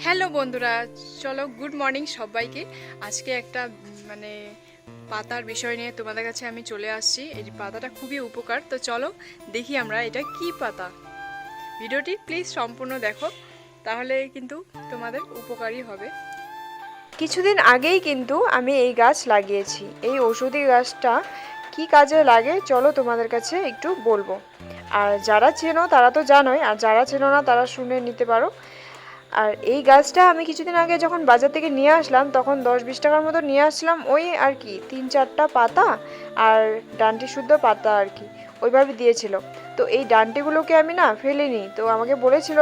Hello বন্ধুরা, চলো good morning সবাইকে। আজকে একটা মানে পাতার বিষয় নিয়ে তোমাদের কাছে আমি চলে আসছি। এই পাতাটা খুবই উপকার। তো চলো দেখি আমরা এটা কি পাতা। ভিডিওটি প্লিজ সম্পূর্ণ দেখো, তাহলে কিন্তু তোমাদের উপকারী হবে। কিছুদিন আগেই কিন্তু আমি এই গাছ লাগিয়েছি। এই ওষুধি গাছটা কি কাজে লাগে চলো তোমাদের কাছে একটু বলব। আর যারা চেনো তারা তো জানোই, আর যারা চেনো না তারা শুনে নিতে পারো। আর এই গাছটা আমি কিছুদিন আগে যখন বাজার থেকে নিয়ে আসলাম, তখন দশ বিশ টাকার মতো নিয়ে আসলাম ওই আর কি, তিন চারটা পাতা আর ডানটি শুদ্ধ পাতা আর কি। ওইভাবে দিয়েছিল। তো এই ডান্টিগুলোকে আমি না ফেলিনি। তো আমাকে বলেছিল,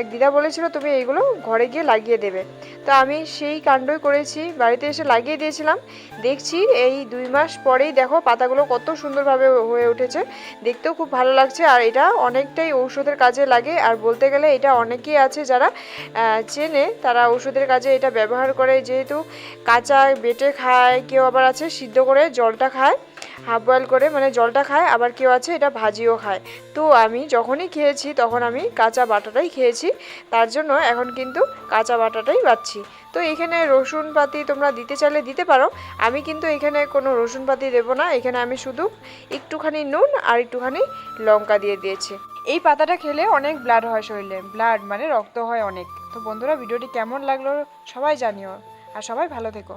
এক দিদা বলেছিল, তুমি এইগুলো ঘরে গিয়ে লাগিয়ে দেবে। তো আমি সেই কাণ্ডই করেছি। বাড়িতে এসে লাগিয়ে দিয়েছিলাম। দেখছি এই দুই মাস পরেই দেখো পাতাগুলো কত সুন্দরভাবে হয়ে উঠেছে। দেখতেও খুব ভালো লাগছে। আর এটা অনেকটাই ঔষধের কাজে লাগে। আর বলতে গেলে এটা অনেকেই আছে যারা চেনে, তারা ওষুধের কাজে এটা ব্যবহার করে। যেহেতু কাঁচা বেটে খায়, কেউ আবার আছে সিদ্ধ করে জলটা খায়। হাফ বয়েল করে মানে জলটা খায়, আবার কেউ আছে এটা ভাজিও খায়। তো আমি যখনই খেয়েছি তখন আমি কাঁচা বাটাটাই খেয়েছি, তার জন্য এখন কিন্তু কাঁচা বাটাটাই বাচ্ছি তো এখানে রসুন পাতি তোমরা দিতে চাইলে দিতে পারো, আমি কিন্তু এখানে কোনো রসুন পাতি দেবো না, এখানে আমি শুধু একটুখানি নুন আর একটুখানি লঙ্কা দিয়ে দিয়েছি। এই পাতাটা খেলে অনেক ব্লাড হয় শরীরে ব্লাড মানে রক্ত হয় অনেক। তো বন্ধুরা, ভিডিওটি কেমন লাগল সবাই জানিও, আর সবাই ভালো থেকো।